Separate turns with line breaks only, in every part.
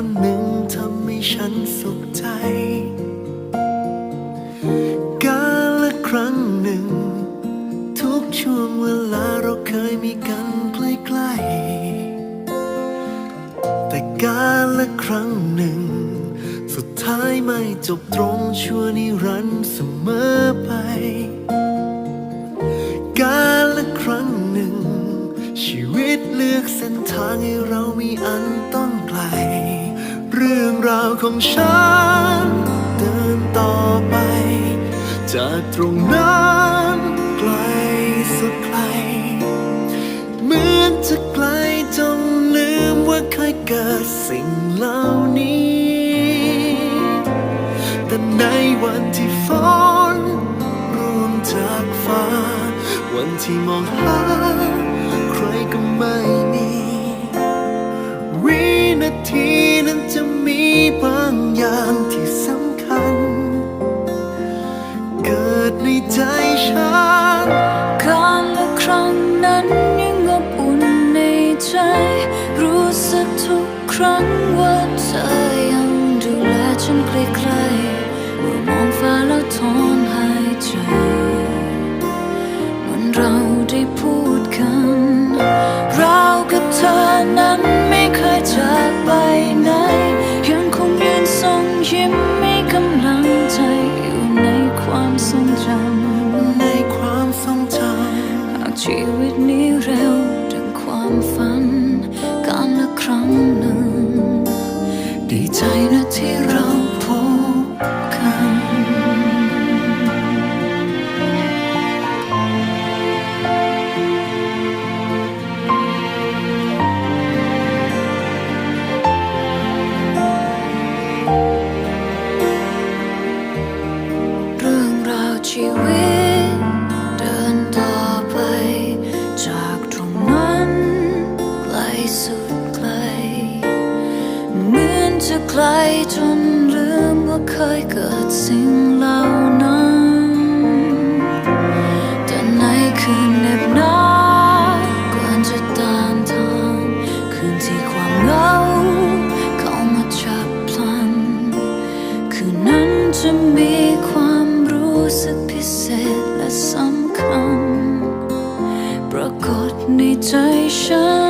คนหนึ่งทำให้ฉันสุขใจ การละครั้งหนึ่ง ทุกช่วงเวลาเราเคยมีกันใกล้ๆแต่การละครั้งหนึ่ง สุดท้ายไม่จบตรงชั่วนิรันดร์เสมอ รื่องราวของฉัน เดินต่อไป จากตรงนั้นไกลสุดไกล เหมือนจะไกลจนลืมว่าเคยเกิดสิ่งเหล่านี้ แต่ในวันที่ฝนร่วงจากฟ้า วันที่มองหา ทุก
ครั้งว่าเธอยังดูแลฉันใกล้ๆเมื่อมองฟ้าแล้วทอน ดี ลจนลืมว่าเคยเกิดสิ่งเหล่านั้นแต่ในคืนเหน็บหนาวก่อนจะตานทานคืนที่ความเหงาเข้ามาจับพลัน คืนนั้นจะมีความรู้สึกพิเศษและสำคัญ ปรากฏในใจฉัน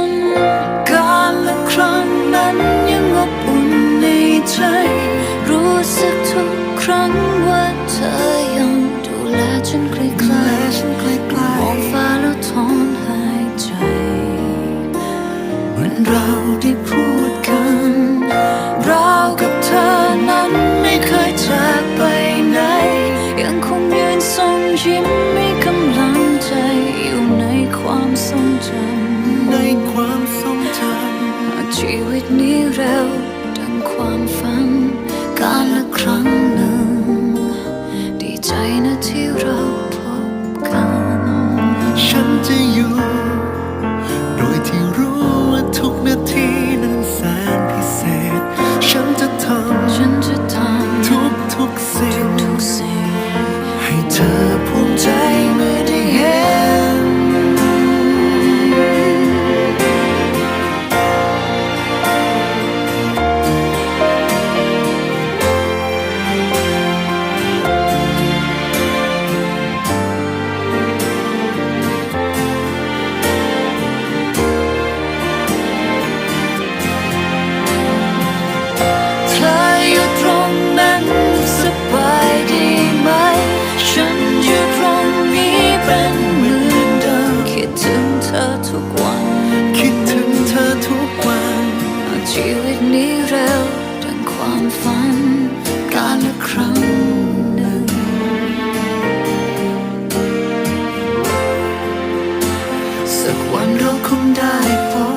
รั้งว่าเธอยังดูแลฉันใกล้ๆ
ฉันใกล้
มองฟ้าแล้วถอนหายใจ
เหมือนเราได้พูดกัน
เรากับเธอนั้นไม่เคยจากไปไหน ยังคงยืนส่งยิ้มให้กำลังใจอยู่ในความทรงจำ
ในความทรงจำ
หากชีวิตนี้เร็วดังความฝันการละครั้ง คง
ได้พบ